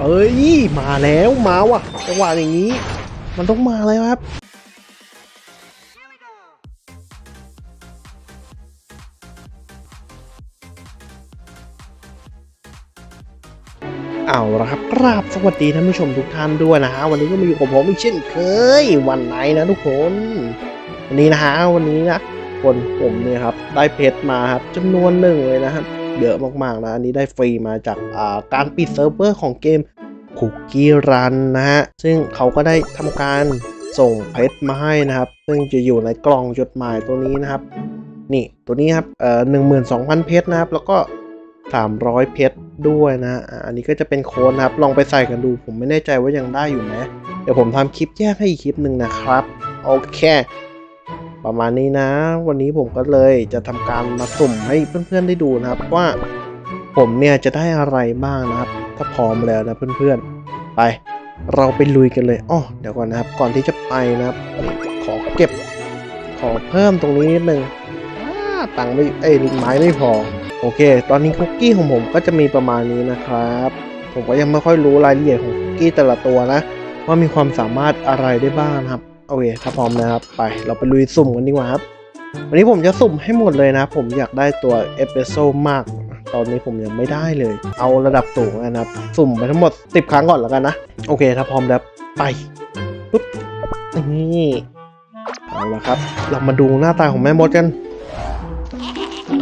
เอ้ย มาแล้วมาว่ะจังหวะอย่างนี้ มันต้องมาแล้วครับเอาละครับกราบสวัสดีท่านผู้ชมทุกท่านด้วยนะฮะวันนี้ก็มาอยู่กับผมอีกเช่นเคยวันไหนนะทุกคน วันนี้นะฮะวันนี้นะคนผมเนี่ยครับได้เพชรมาครับจำนวนหนึ่งเลยนะครับ เยอะมากๆนะ อันนี้ได้ฟรีมาจากาการปิดเซิร์ฟเวอร์ของเกมคุกกี้รันนะฮะ ซึ่งเขาก็ได้ทำการส่งเพชรมาให้นะครับ ซึ่งจะอยู่ในกล่องจดหมายตัวนี้นะครับ นี่ตัวนี้ครับเอ่อหนึ่งหมื่นสองพันเพชรนะครับ แล้วก็300เพชรด้วยนะ อันนี้ก็จะเป็นโค้ดนะครับ ลองไปใส่กันดู ผมไม่แน่ใจว่ายังได้อยู่ไหม เดี๋ยวผมทำคลิปแยกให้อีกคลิปหนึ่งนะครับ โอเค ประมาณนี้นะ วันนี้ผมก็เลยจะทำการมาสุ่มให้เพื่อนๆได้ดูนะครับ ว่าผมเนี่ยจะได้อะไรบ้างนะครับ ถ้าพร้อมแล้วนะเพื่อนๆ ไป เราไปลุยกันเลยอ้อเดี๋ยวก่อนนะครับ ก่อนที่จะไปนะครับ ขอเก็บ ขอเพิ่มตรงนี้นิดนึงตังค์ไม่เอ้ยไม้ไม่พอ โอเค ตอนนี้คุกกี้ของผมก็จะมีประมาณนี้นะครับ ผมก็ยังไม่ค่อยรู้รายละเอียดของคุกกี้แต่ละตัวนะ ว่ามีความสามารถอะไรได้บ้างนะครับ อเคถ้าพร้อมนะครับ ไปเราไปลุยสุ่มกันดีกว่าครับ วันนี้ผมจะสุ่มให้หมดเลยนะ ผมอยากได้ตัวเอสเปรสโซ่มาก ตอนนี้ผมยังไม่ได้เลย เอาระดับสูงนะครับ สุ่มไปทั้งหมด 10 ครั้งก่อนแล้วกันนะ โอเค ถ้าพร้อมแล้วไปปุ๊บนี่เอาละครับ เรามาดูหน้าตาของแม่มดกัน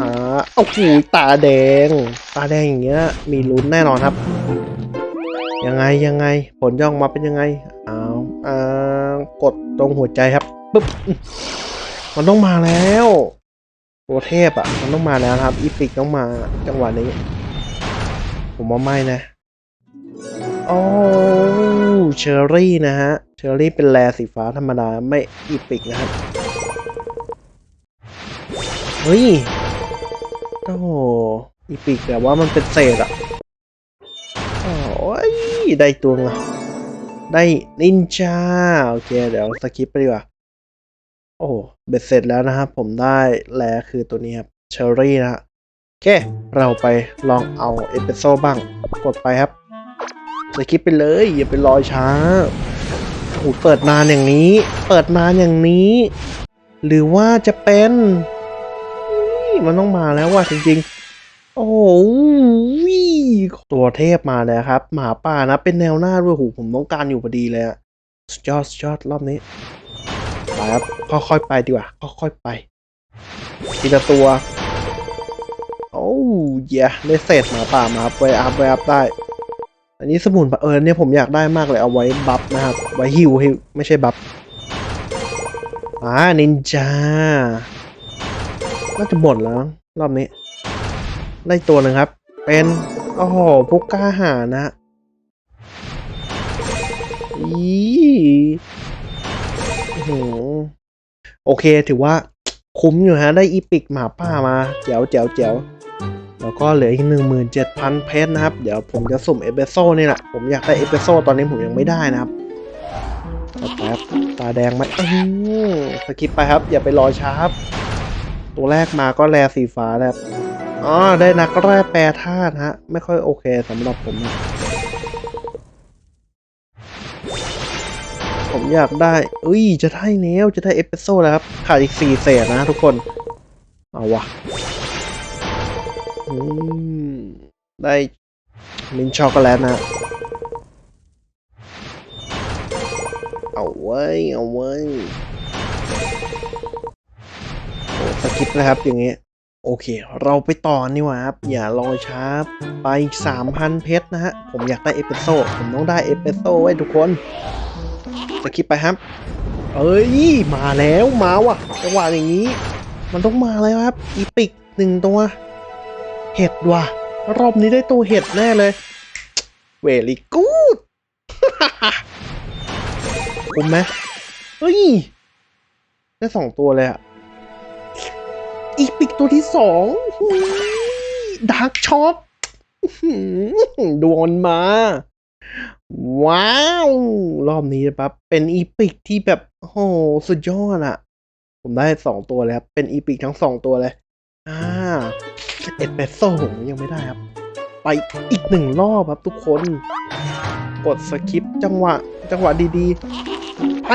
อ่าโอ้โหตาแดง ตาแดงอย่างเงี้ย มีลุ้นแน่นอนครับ ยังไงยังไง ผลย่องมาเป็นยังไงอ้าวอ่า กดตรงหัวใจครับปึ๊บมันต้องมาแล้วตัวเทพอะ มันต้องมาแล้วครับ อีพิกต้องมาจังหวะนี้ ผมว่าไม่นะโอ้เชอรี่นะฮะ เชอรี่เป็นแรสีฟ้าธรรมดา ไม่อีพิกนะครับเฮ้ยโอ้อีพิกแต่ว่ามันเป็นเศษอะโอ้ยได้ตัวละ ได้นินจาโอเค เดี๋ยวสกิปไปดีกว่า โอ้เบ็ดเสร็จแล้วนะครับ ผมได้แลคือตัวนี้ครับเชอรี่นะฮะโอเค เราไปลองเอาเอสเปรสโซ่บ้าง กดไปครับสกิปไปเลย อย่าไปรอช้าโอ้เปิดนานอย่างนี้ เปิดนานอย่างนี้ หรือว่าจะเป็นมันต้องมาแล้วว่ะจริงๆ โอ้โห ตัวเทพมาแล้วครับ หมาป่านะ เป็นแนวหน้าด้วยหูผมต้องการอยู่พอดีเลยอะสุดยอดสุดยอดรอบนี้ไปครับค่อยๆไปดีกว่าค่อยๆไปทีละตัว โอ้ยได้เศษหมาป่ามาครับไว้อัพไว้อัพได้ อันนี้สมุนเออเนี่ยผมอยากได้มากเลยเอาไว้บัฟนะครับ ไว้ฮิวฮิวไม่ใช่บัฟอ่านินจาน่าจะหมดแล้วรอบนี้ ได้ตัวหนึ่งครับ เป็น โอ้โหพวกกล้าหาญนะอีโอโหโอเคถือว่าคุ้มอยู่ฮะ ได้อีปิกหมาป่ามาแจ๋วแจ๋วแจ๋วแล้วก็เหลืออีกหนึ่งหมื่นเจ็ดพันเพชรนะครับ เดี๋ยวผมจะสุ่มเอเปโซ่นี่แหละ ผมอยากได้เอเปโซ่ตอนนี้ผมยังไม่ได้นะครับเอาไปครับตาแดงไหมอื้อหือสกิปไปครับ อย่าไปรอช้าครับ ตัวแรกมาก็แรสีฟ้าแล้ว อ๋อ ได้นักแร่แปรธาตุฮะ ไม่ค่อยโอเคสำหรับผมนะผมอยากได้เอ้ย จะได้แล้วจะได้เอสเปรสโซ่แล้วครับ ขาดอีกสี่เศษนะทุกคน เอาวะอืม ได้มินช็อกโกแลตนะ เอาไว้ เอาไว้โอ้สกิปนะครับอย่างเงี้ย โอเค เราไปต่อนี่ว่าครับ อย่ารอช้าไป 3,000 เพชรนะฮะ ผมอยากได้เอเปโซผมต้องได้เอเปโซไว้ทุกคนสกิปไปครับ เอ้ย มาแล้วมาว่ะจังหวะอย่างนี้ มันต้องมาแล้วครับ อีปิกหนึ่งตัว เห็ดว่ะ รอบนี้ได้ตัวเห็ดแน่เลย เวลี่กูดคุ้มไหมเฮ้ย ได้สองตัวเลยอะ อีปิกตัวที่สองดาร์กช็อปดวงมันมา ว้าว รอบนี้นะครับ เป็นอีปิกที่แบบโอ้โหสุดยอดอะผมได้สองตัวเลยครับ เป็นอีปิกทั้งสองตัวเลย อ่า เอ็ดเปโซ่ผมยังไม่ได้ครับ ไปอีกหนึ่งรอบครับทุกคน กดสคิปจังหวะ จังหวะดีๆ ไป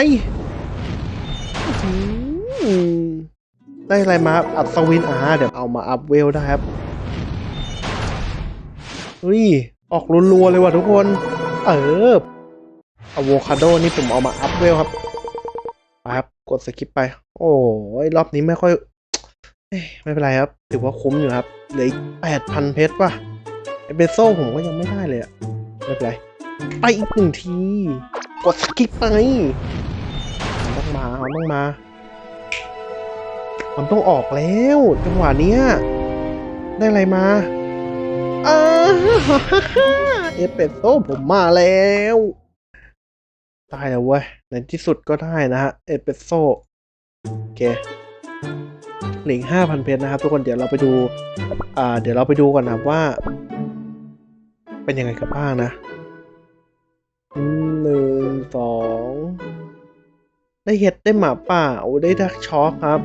ได้อะไรมาครับอัศวินอาเดี๋ยวเอามาอัพเวลได้ครับเฮ้ยออกรัวๆเลยว่ะทุกคน เอออะโวคาโดนี่ผมเอามาอัพเวลครับไปครับกดสกิปไป โอ้ยรอบนี้ไม่ค่อยเอ้ยไม่เป็นไรครับ ถือว่าคุ้มอยู่ครับเหลือแปดพันเพชรว่ะไอเบโซ่ผมก็ยังไม่ได้เลยอะไม่เป็นไร ไปอีกหนึ่งที กดสกิปไปมันต้องมามันต้องมา มันต้องออกแล้ว จังหวะเนี้ย ได้อะไรมาอ้าเอสเปรสโซ่ผมมาแล้วได้แล้วเว้ยในที่สุดก็ได้นะฮะเอสเปรสโซ่โอเคเหลือห้าพันเพชรนะครับทุกคนเดี๋ยวเราไปดู อ่า เดี๋ยวเราไปดูก่อนนะว่า เป็นยังไงกันบ้างนะหนึ่งสองได้เห็ดได้หมาป่าโอ้ได้ดักช็อกครับ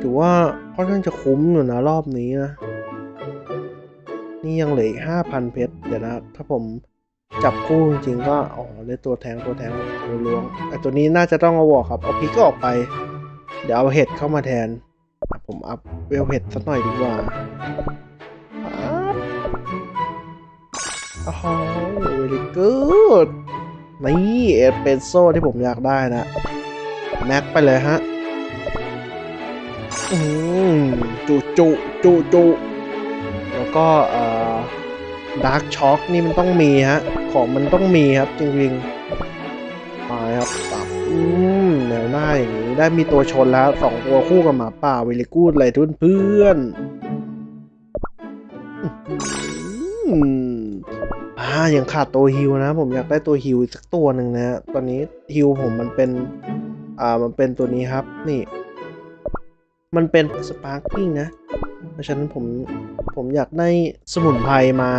ถือว่าค่อนข้างจะคุ้มอยู่นะรอบนี้นะ นี่ยังเหลืออีกห้าพันเพชร เดี๋ยวนะ ถ้าผมจับคู่จริงๆก็อ๋อได้ตัวแทงตัวแทงตัวล้วงไอตัวนี้น่าจะต้องเอาวอกครับ เอาพีก็ออกไป เดี๋ยวเอาเห็ดเข้ามาแทน ผมอัพเวลเห็ดสักหน่อยดีกว่าปั๊บโอ้โห very good นี่เอสเปรสโซ่ที่ผมอยากได้นะ แม็กไปเลยฮะ จุจุจุจุแล้วก็เอ่อดาร์กช็อคนี่มันต้องมีฮะ ของมันต้องมีครับจริงๆไปครับปับอืมแนวหน้าอย่างนี้ ได้มีตัวชนแล้วสองตัวคู่กับหมาป่าเวลิกูดเลยทุนเพื่อนอืมอ่ายังขาดตัวฮิวนะ ผมอยากได้ตัวฮิวอีสักตัวหนึ่งนะ ตอนนี้ฮิวผมมันเป็น อ่ามันเป็นตัวนี้ครับ นี่ มันเป็นสปาร์กิ้งนะ เพราะฉะนั้นผมผมอยากได้สมุนไพรมา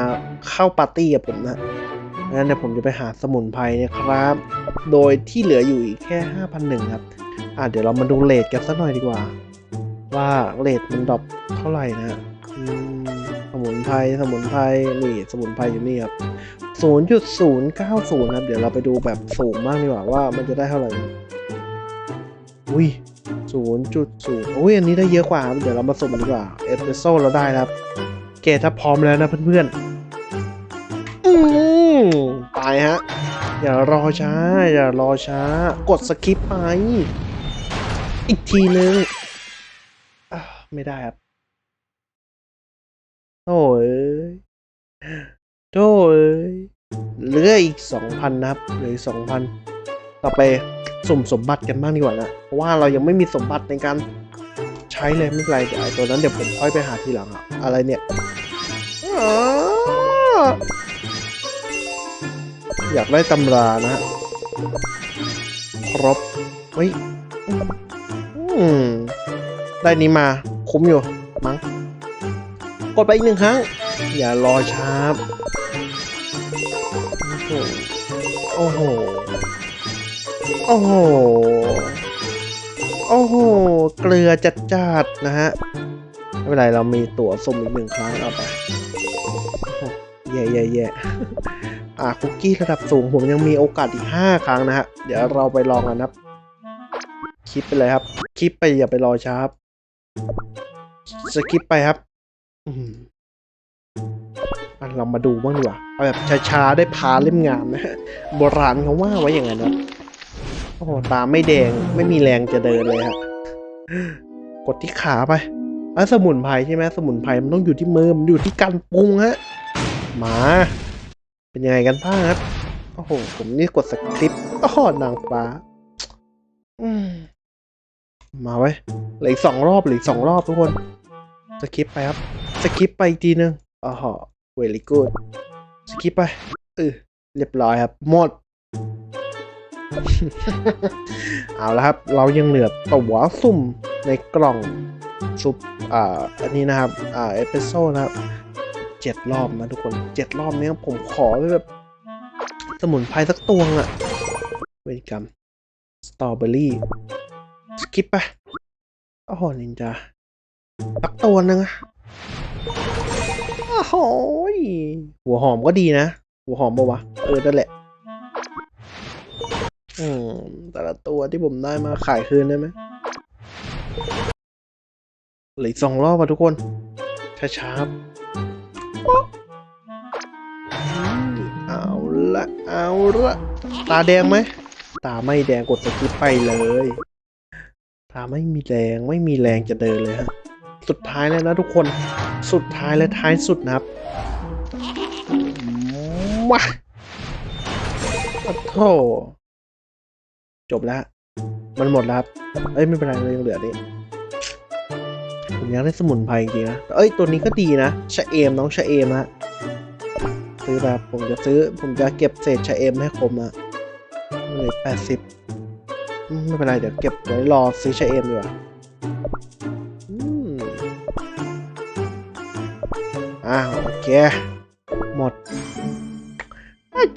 เข้าปาร์ตี้กับผมนะงั้นเดี๋ยวผมจะไปหาสมุนไพรนะครับ โดยที่เหลืออยู่อีกแค่ 5,001 ครับ อ่าเดี๋ยวเรามาดูเลทกันสักหน่อยดีกว่า ว่าเลทมันดรอปเท่าไหร่นะสมุนไพรสมุนไพรนี่สมุนไพรอยู่นี่ครับ 0.090 ครับ เดี๋ยวเราไปดูแบบสูงบ้างดีกว่าว่ามันจะได้เท่าไหร่ อุ้ย ศูนย์จุดศูนย์โอ้ยอันนี้ได้เยอะกว่า เดี๋ยวเรามาสุมกันดีกว่าเอสเปรสโซ่เราได้แล้วครับเคถ้าพร้อมแล้วนะเพื่อนๆอืมไปฮะ อย่ารอช้า อย่ารอช้า กดสคิปไป อีกทีนึงอะไม่ได้ครับโถ่เอ้ยโถ่เอ้ยเหลืออีกสองพันนะครับเหลืออีกสองพันต่อไป สุ่มสมบัติกันบ้างดีกว่านะ เพราะว่าเรายังไม่มีสมบัติในการใช้เลยไม่เป็นไรเดี๋ยวไอ้ตัวนั้นเดี๋ยวผมค่อยไปหาทีหลังอะอะไรเนี่ยอยากได้ตำรานะฮะครบเฮ้ยได้นี้มาคุ้มอยู่มั้งกดไปอีกหนึ่งครั้ง อย่ารอช้าโอ้โห โอ้โห โอ้โห เกลือจัดจัดนะฮะ ไม่เป็นไรเรามีตั๋วสุ่มอีกหนึ่งครั้งเอาไปโอ้โหแย่แย่แย่อ่าคุกกี้ระดับสูงผมยังมีโอกาสอีกห้าครั้งนะฮะ เดี๋ยวเราไปลองกันนะครับ คลิปไปเลยครับ คลิปไปอย่าไปรอช้าครับสกิปไปครับอืมอะเรามาดูบ้างดีกว่า เอาแบบช้าๆ ได้พาเล่มงามนะโบราณเขาว่าไว้อย่างนั้นนะ อ้โหตาไม่แดงไม่มีแรงจะเดินเลยฮะกดที่ขาไปแล้วสมุนไพรใช่ไหมสมุนไพรมันต้องอยู่ที่มือมันอยู่ที่การปรุงฮะมา เป็นยังไงกันบ้างครับโอ้โห ผมนี่กดสคริปต์โอ้โหนางฟ้าอืมมาไว้ยเหลืออีกสองรอบเหลืออีกสองรอบทุกคนสคริปต์ไปครับสคริปต์ไปอีกทีนึงอ๋อเวลี่กูดสคริปต์ไปเออเรียบร้อยครับ หมด เอาละครับ เรายังเหลือตัวสุ่มในกล่องซุปอ่าอันนี้นะครับอ่าเอสเปรสโซ่นะครับเจ็ดรอบนะทุกคนเจ็ดรอบนี้ผมขอไว้แบบสมุนไพรสักตวงอะเวรกรรมสตรอเบอรี่สกิปไปโอ้โหนินจาสักตัวนึงอะอ้โหยหัวหอมก็ดีนะ หัวหอมปะวะ เออนั่นแหละ อืมแต่ละตัวที่ผมได้มาขายคืนได้ไหมเหลือสองรอบอะทุกคน ช้าๆเอาละเอาละตาแดงไหม ตาไม่แดงกดสกิปไปเลย ตาไม่มีแรงไม่มีแรงจะเดินเลยฮะ สุดท้ายแล้วนะทุกคน สุดท้ายและท้ายสุดนะครับมาโอ้โธ จบแล้ว มันหมดแล้วครับ เอ้ยไม่เป็นไรเรายังเหลือนี่ผมยากได้สมุนไพรจริงๆนะ เอ้ยตัวนี้ก็ดีนะชะเอมน้องชะเอมฮะซื้อแบบผมจะซื้อ ผมจะเก็บเศษชะเอมให้ครบนะเลยแปดสิบไม่เป็นไรเดี๋ยวเก็บไว้รอซื้อชะเอมดีกว่าอ่าโอเค หมด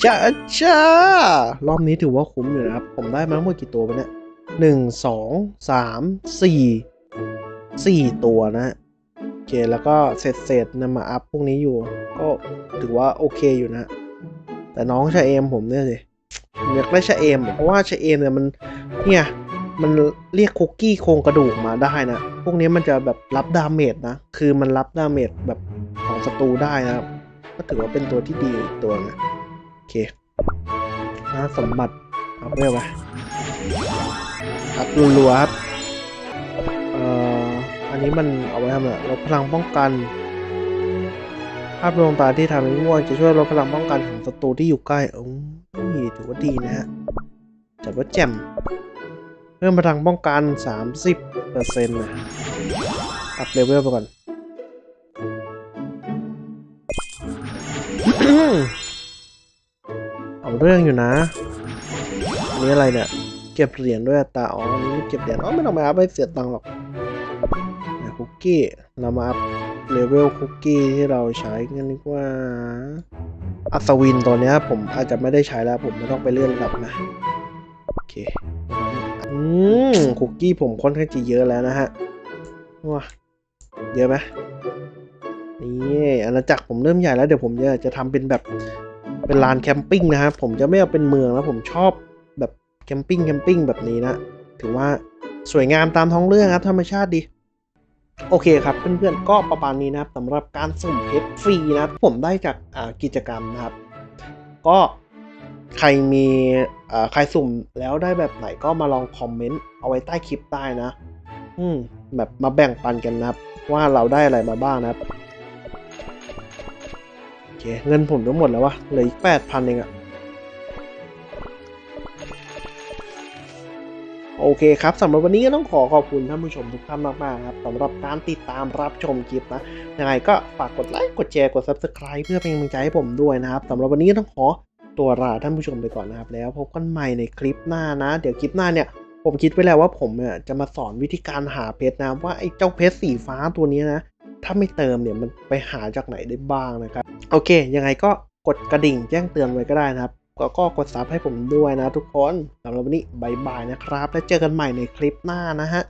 จารอาจารอบนี้ถือว่าคุ้มอยู่นะครับ ผมได้มาทั้งหมดกี่ตัวไปเนี่ยหนึ่งสองสามสี่สี่ตัวนะโอเคแล้วก็เศษเศษๆนำมาอัพพวกนี้อยู่ ก็ถือว่าโอเคอยู่นะ แต่น้องชาเอมผมเนี่ยสิอยากได้ชาเอมเพราะว่าชาเอมเนี่ยมันเนี่ยมันเรียกคุกกี้โครงกระดูกมาได้นะ พวกนี้มันจะแบบรับดาเมจนะ คือมันรับดาเมจแบบของศัตรูได้นะครับ ก็ถือว่าเป็นตัวที่ดีตัวนะ เคนะสมบัติเอาเรียกว่าอัดรัวๆครับ เอ่อ อันนี้มันเอาไว้ทำอะไรลดพลังป้องกัน ภาพดวงตาที่ทำให้ง่วงจะช่วยลดพลังป้องกันของศัตรูที่อยู่ใกล้โอ้ยถือว่าดีนะฮะจัดว่าแจ่มเพิ่มพลังป้องกัน 30เปอร์เซ็นต์นะอัพเลเวลไปก่อน เรื่องอยู่นะอันนี้อะไรเนี่ย เก็บเหรียญด้วยตาอ๋ออันนี้เก็บเหรียญอ๋อไม่ต้องมาอัพให้เสียตังค์หรอกคุกกี้เรามาอัพเลเวลคุกกี้ที่เราใช้กันดีกว่าอัศวินตัวเนี้ยผมอาจจะไม่ได้ใช้แล้ว ผมไม่ต้องไปเลื่อนระดับนะโอเคอืมคุกกี้ผมค่อนข้างจะเยอะแล้วนะฮะว้าเยอะไหมนี่อาณาจักรผมเริ่มใหญ่แล้วเดี๋ยวผมจะจะทำเป็นแบบ เป็นลานแคมปิ้งนะครับผมจะไม่เอาเป็นเมืองแล้วผมชอบแบบแคมปิ้งแคมปิ้งแบบนี้นะถือว่าสวยงามตามท้องเรื่องครับธรรมชาติดีโอเคครับเพื่อนๆก็ประมาณนี้นะครับสำหรับการสุ่มเพชรฟรีนะครับผมได้จากกิจกรรมนะครับ ก็ใครมีใครสุ่มแล้วได้แบบไหนก็มาลองคอมเมนต์เอาไว้ใต้คลิปได้นะ อืมแบบมาแบ่งปันกันนะครับ ว่าเราได้อะไรมาบ้างนะครับ เคเงินผมทั้งหมดแล้ววะเหลืออีกแปดพันเองอะโอเคครับสำหรับวันนี้ก็ต้องขอขอบคุณท่านผู้ชมทุกท่านมากๆครับสำหรับการติดตามรับชมคลิปนะยังไงก็ฝากกดไลค์กดแชร์กด subscribe เพื่อเป็นกำลังใจให้ผมด้วยนะครับสำหรับวันนี้ต้องขอตัวลาท่านผู้ชมไปก่อนนะครับ แล้วพบกันใหม่ในคลิปหน้านะ เดี๋ยวคลิปหน้าเนี่ยผมคิดไว้แล้วว่าผมเนี่ยจะมาสอนวิธีการหาเพชรนะว่าไอ้เจ้าเพชรสีฟ้าตัวนี้นะ ถ้าไม่เติมเนี่ยมันไปหาจากไหนได้บ้างนะครับ โอเค ยังไงก็กดกระดิ่งแจ้งเตือนไว้ก็ได้นะครับก็ก็กดซับให้ผมด้วยนะทุกคนสำหรับวันนี้บายบายนะครับ แล้วเจอกันใหม่ในคลิปหน้านะฮะ